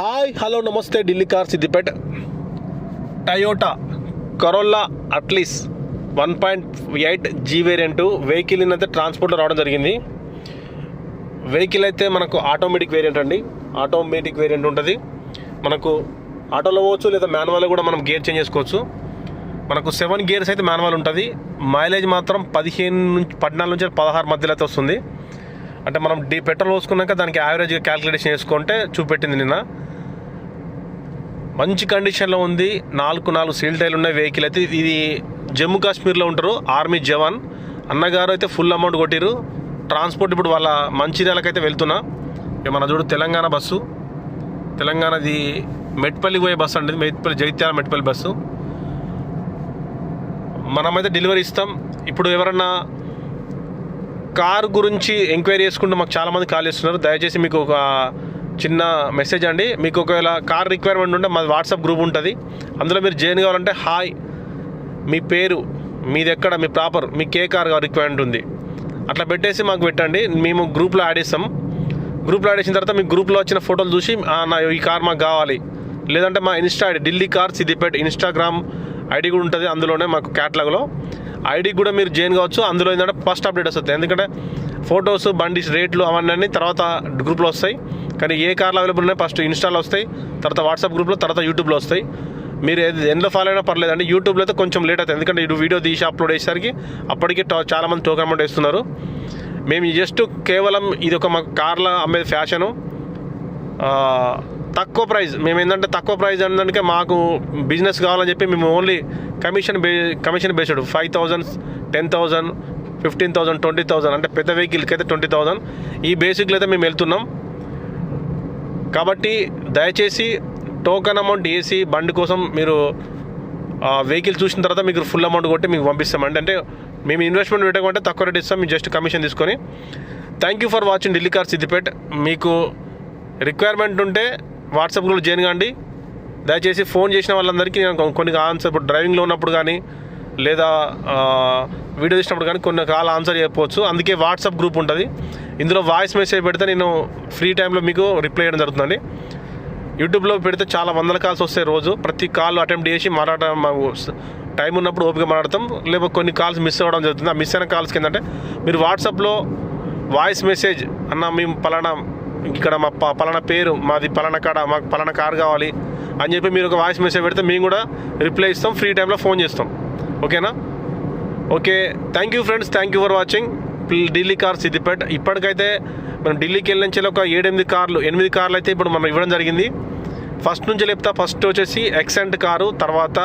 Hi hello నమస్తే Delhi car Siddipet Toyota Corolla at least one point eight G variant vehicle అయితే ట్రాన్స్పోర్ట్లో రావడం జరిగింది. వెహికల్ అయితే మనకు ఆటోమేటిక్ వేరియంట్ అండి. ఆటోమేటిక్ వేరియంట్ ఉంటుంది. మనకు ఆటోలో పోవచ్చు లేదా మాన్యువల్ కూడా మనం గేర్ చేంజ్ చేసుకోవచ్చు. మనకు సెవెన్ గేర్స్ అయితే మాన్యువల్ ఉంటుంది. మైలేజ్ మాత్రం పదిహేను నుంచి పద్నాలుగు నుంచి పదహారు మధ్యలో అయితే వస్తుంది. అంటే మనం డీ పెట్రోల్ పోసుకున్నాక దానికి యావరేజ్గా క్యాలిక్యులేషన్ చేసుకుంటే చూపెట్టింది నిన్న. మంచి కండిషన్లో ఉంది. నాలుగు నాలుగు సీల్ టైర్లు ఉన్నాయి వెహికల్ అయితే. ఇది జమ్మూ కాశ్మీర్లో ఉంటారు. ఆర్మీ జవాన్. అన్నగారు అయితే ఫుల్ అమౌంట్ కొట్టిరు ట్రాన్స్పోర్ట్ ఇప్పుడు వాళ్ళ మంచిర్యాలకైతే వెళ్తున్నా. ఇక మన చూడు తెలంగాణ బస్సు. తెలంగాణది మెట్పల్లికి పోయే బస్సు అండి. మెట్పల్లి జగిత్యాల మెట్పల్లి బస్సు. మనమైతే డెలివరీ ఇస్తాం. ఇప్పుడు ఎవరన్నా కారు గురించి ఎంక్వైరీ చేసుకుంటూ మాకు చాలామంది కాల్ చేస్తున్నారు. దయచేసి మీకు ఒక చిన్న మెసేజ్ అండి. మీకు ఒకవేళ కార్ రిక్వైర్మెంట్ ఉంటే మాది వాట్సాప్ గ్రూప్ ఉంటుంది. అందులో మీరు జాయిన్ కావాలంటే హాయ్ మీ పేరు మీది ఎక్కడ మీ ప్రాపర్ మీకు ఏ కార్ రిక్వైర్మెంట్ ఉంది. అట్లా పెట్టేసి మాకు పెట్టండి. మేము గ్రూప్లో యాడ్ చేస్తాం. గ్రూప్లో యాడ్ చేసిన తర్వాత మీ గ్రూప్లో వచ్చిన ఫోటోలు చూసి నా ఈ కార్ మాకు కావాలి. లేదంటే మా insta ID Delhi car Siddipet Instagram ID కూడా ఉంటుంది. అందులోనే మాకు క్యాటలాగ్లో ఐడి కూడా మీరు జాయిన్ కావచ్చు. అందులో ఏంటంటే ఫస్ట్ అప్డేట్ వస్తుంది. ఎందుకంటే ఫొటోస్ బండి రేట్లు అవన్నీ తర్వాత గ్రూప్లో వస్తాయి. కానీ ఏ కార్లు అవైలబుల్ ఉన్నాయి ఫస్ట్ ఇన్స్టాలో వస్తాయి. తర్వాత వాట్సాప్ గ్రూప్లో తర్వాత యూట్యూబ్లో వస్తాయి. మీరు ఏది ఎందులో ఫాలో అయినా పర్లేదు. అంటే యూట్యూబ్లో అయితే కొంచెం లేట్ అవుతుంది. ఎందుకంటే ఇటు వీడియో తీసి అప్లోడ్ చేసేసరికి అప్పటికే టో- చాలామంది టోకెన్ అమౌంట్ వేస్తున్నారు. మేము జస్ట్ కేవలం ఇది ఒక మా కార్ల అమ్మేది ఫ్యాషను. తక్కువ ప్రైస్. మేము ఏంటంటే తక్కువ ప్రైస్ అంటే మాకు బిజినెస్ కావాలని చెప్పి మేము only commission base commission based five thousand ten thousand fifteen thousand twenty thousand అంటే పెద్ద వెహికల్కి అయితే ట్వంటీ థౌజండ్ ఈ బేసిక్లో అయితే మేము వెళ్తున్నాం. కాబట్టి దయచేసి టోకెన్ అమౌంట్ వేసి బండి కోసం మీరు వెహికల్ చూసిన తర్వాత మీకు ఫుల్ అమౌంట్ కొట్టి మీకు పంపిస్తామండి అంటే మేము ఇన్వెస్ట్మెంట్ పెట్టకుంటే తక్కువ రేట్ ఇస్తాం. మీరు జస్ట్ కమిషన్ తీసుకొని. Thank you for watching Delhi car Siddipet. మీకు రిక్వైర్మెంట్ ఉంటే వాట్సాప్ గ్రూప్ జాయిన్ కాండి. దయచేసి ఫోన్ చేసిన వాళ్ళందరికీ నేను కొన్ని ఆన్సర్ ఇప్పుడు డ్రైవింగ్లో ఉన్నప్పుడు కానీ లేదా వీడియో చేసినప్పుడు కానీ కొన్ని కాల్ ఆన్సర్ చెప్పవచ్చు అందుకే వాట్సాప్ గ్రూప్ ఉంటుంది. ఇందులో వాయిస్ మెసేజ్ పెడితే నేను ఫ్రీ టైంలో మీకు రిప్లై చేయడం జరుగుతుందండి. యూట్యూబ్లో పెడితే చాలా వందల కాల్స్ వస్తాయి రోజు. ప్రతి కాల్ అటెంప్ట్ చేసి మాట్లాడటం టైం ఉన్నప్పుడు ఓపిక మాట్లాడతాం. లేకపోతే కొన్ని కాల్స్ మిస్ అవ్వడం జరుగుతుంది. ఆ మిస్ అయిన కాల్స్కి ఏంటంటే మీరు వాట్సాప్లో వాయిస్ మెసేజ్ అన్న మేము పలానా ఇక్కడ మా ప- పలానా పేరు మాది పలానా కాడ మాకు పలానా కార్ కావాలి అని చెప్పి మీరు ఒక వాయిస్ మెసేజ్ పెడితే మేము కూడా రిప్లై ఇస్తాం ఫ్రీ టైంలో ఫోన్ చేస్తాం. ఓకేనా okay thank you friends thank you for watching Delhi car Siddipet ఇప్పటికైతే మనం ఢిల్లీకి వెళ్ళిన ఒక ఏడెనిమిది కార్లు ఎనిమిది కార్లు అయితే ఇప్పుడు మనం ఇవ్వడం జరిగింది. ఫస్ట్ నుంచి చెప్తా ఫస్ట్ వచ్చేసి ఎక్సెంట్ కారు తర్వాత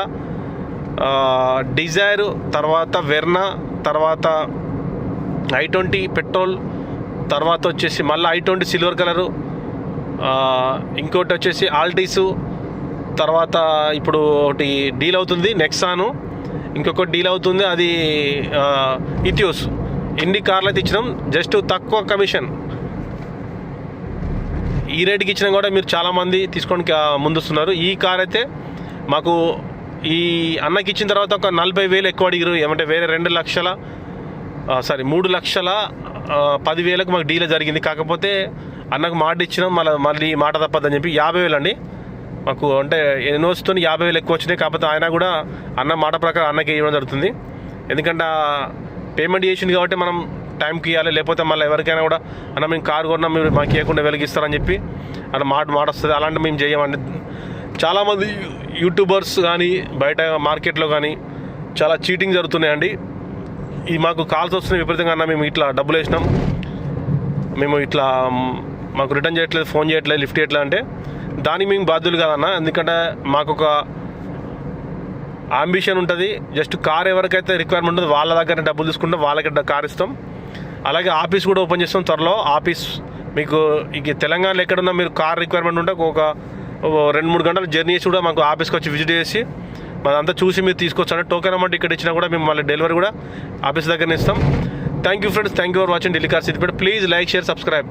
డిజైర్ తర్వాత వెర్నా తర్వాత ఐ ట్వంటీ పెట్రోల్ తర్వాత వచ్చేసి మళ్ళీ ఐ ట్వంటీ సిల్వర్ కలరు ఇంకోటి వచ్చేసి ఆల్టీసు తర్వాత ఇప్పుడు ఒకటి డీల్ అవుతుంది నెక్సాను ఇంకొకటి డీల్ అవుతుంది అది ఇథియోస్. ఎన్ని కార్లు అయితే ఇచ్చినాం జస్ట్ తక్కువ కమిషన్. ఈ రేటుకి ఇచ్చినా కూడా మీరు చాలామంది తీసుకోవడానికి ముందుస్తున్నారు. ఈ కార్ అయితే మాకు ఈ అన్నకి ఇచ్చిన తర్వాత ఒక నలభై వేలు ఎక్కువ అడిగారు ఏమంటే వేరే రెండు లక్షల సారీ మూడు లక్షల పదివేలకు మాకు డీల్ జరిగింది. కాకపోతే అన్నకు మాట ఇచ్చినాం మళ్ళీ మళ్ళీ మాట తప్పదని చెప్పి యాభై వేలు అండి. మాకు అంటే ఎన్నో వస్తుంది యాభై వేలు ఎక్కువ వచ్చినాయి. కాకపోతే ఆయన కూడా అన్న మాట ప్రకారం అన్నకి ఇవ్వడం జరుగుతుంది. ఎందుకంటే పేమెంట్ చేసింది కాబట్టి మనం టైంకి ఇవ్వాలి లేకపోతే మళ్ళీ ఎవరికైనా కూడా అన్న మేము కారు కొన్నా మీరు మాకు ఇవ్వకుండా వెలిగిస్తారని చెప్పి అలా మాట మాట వస్తుంది. అలాంటి మేము చేయమండి. చాలామంది యూట్యూబర్స్ కానీ బయట మార్కెట్లో కానీ చాలా చీటింగ్ జరుగుతున్నాయండి. ఈ మాకు కాల్స్ వస్తున్నాయి విపరీతంగా అన్న మేము ఇట్లా డబ్బులు వేసినాం. మేము ఇట్లా మాకు రిటర్న్ చేయట్లేదు ఫోన్ చేయట్లేదు లిఫ్ట్ చేయట్లేదు అంటే దానికి మేము బాధ్యులు కాదన్న. ఎందుకంటే మాకు ఒక అంబిషన్ ఉంటుంది. జస్ట్ కార్ ఎవరికైతే రిక్వైర్మెంట్ ఉంటుందో వాళ్ళ దగ్గర డబ్బులు తీసుకుంటే వాళ్ళకి కార్ ఇస్తాం. అలాగే ఆఫీస్ కూడా ఓపెన్ చేస్తాం త్వరలో. ఆఫీస్ మీకు ఇక తెలంగాణలో ఎక్కడున్నా మీరు కార్ రిక్వైర్మెంట్ ఉంటే ఒక ఒక రెండు మూడు గంటల జర్నీ చేసి కూడా మాకు ఆఫీస్కి వచ్చి విజిట్ చేసి మాదంతా చూసి మీరు తీసుకొచ్చు టోకెన్ అమౌంట్ ఇక్కడ ఇచ్చినా కూడా మేము మళ్ళీ డెలివరీ కూడా ఆఫీస్ దగ్గర ఇస్తాం. Thank you friends thank you for watching Delhi car Siddipet please like share subscribe